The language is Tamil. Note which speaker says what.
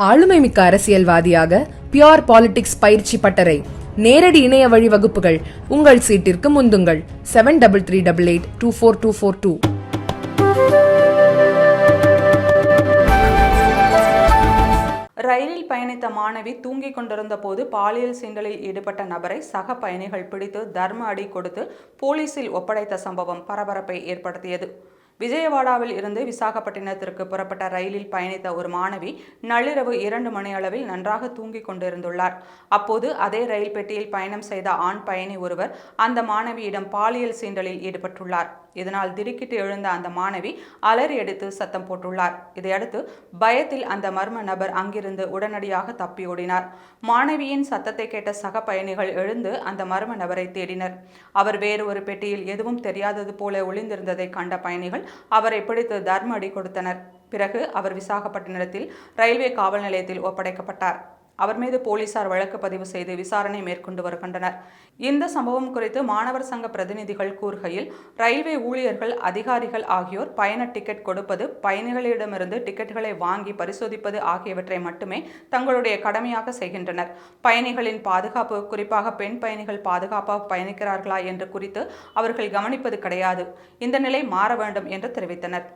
Speaker 1: ஆளுமைமிக்க அரசியல்வாதியாக பியோர் பாலிடிக்ஸ் பயிற்சி பட்டறை. நேரடி இணைய வழி வகுப்புகள். உங்கள் சீட்டிற்கு முந்துங்கள். Seven double three double eight two four two four two
Speaker 2: ரயிலில் பயணித்த மாணவி தூங்கிக் கொண்டிருந்த போது பாலியல் சீண்டலில் ஈடுபட்ட நபரை சக பயணிகள் பிடித்து தர்ம அடி கொடுத்து போலீசில் ஒப்படைத்த சம்பவம் பரபரப்பை ஏற்படுத்தியது. விஜயவாடாவில் இருந்து விசாகப்பட்டினத்திற்கு புறப்பட்ட ரயிலில் பயணித்த ஒரு மாணவி நள்ளிரவு இரண்டு மணி அளவில் நன்றாக தூங்கிக் கொண்டிருந்துள்ளார். அப்போது அதே ரயில் பெட்டியில் பயணம் செய்த ஆண் பயணி ஒருவர் அந்த மாணவியிடம் பாலியல் சீண்டலில் ஈடுபட்டுள்ளார். இதனால் திடுக்கிட்டு எழுந்த அந்த மாணவி அலறி அடித்து சத்தம் போட்டுள்ளார். இதையடுத்து பயத்தில் அந்த மர்ம நபர் அங்கிருந்து உடனடியாக தப்பியோடினார் மாணவியின் சத்தத்தை கேட்ட சக பயணிகள் எழுந்து அந்த மர்ம நபரை தேடினர். அவர் வேறு ஒரு பெட்டியில் எதுவும் தெரியாதது போல ஒளிந்திருந்ததை கண்ட பயணிகள் அவரை பிடித்து தர்ம அடி கொடுத்தனர். பிறகு அவர் விசாகப்பட்டினத்தில் ரயில்வே காவல் நிலையத்தில் ஒப்படைக்கப்பட்டார். அவர் மீது போலீசார் வழக்கு பதிவு செய்து விசாரணை மேற்கொண்டு வருகின்றனர். இந்த சம்பவம் குறித்து மாணவர் சங்க பிரதிநிதிகள் கூறுகையில் ரயில்வே ஊழியர்கள் அதிகாரிகள் ஆகியோர் பயண டிக்கெட் கொடுப்பது பயணிகளிடமிருந்து டிக்கெட்டுகளை வாங்கி பரிசோதிப்பது ஆகியவற்றை மட்டுமே தங்களுடைய கடமையாக செய்கின்றனர். பயணிகளின் பாதுகாப்பு குறிப்பாக பெண் பயணிகள் பாதுகாப்பாக பயணிக்கிறார்களா என்று குறித்து அவர்கள் கவனிப்பது கிடையாது. இந்த நிலை மாற வேண்டும் என்று தெரிவித்தனர்.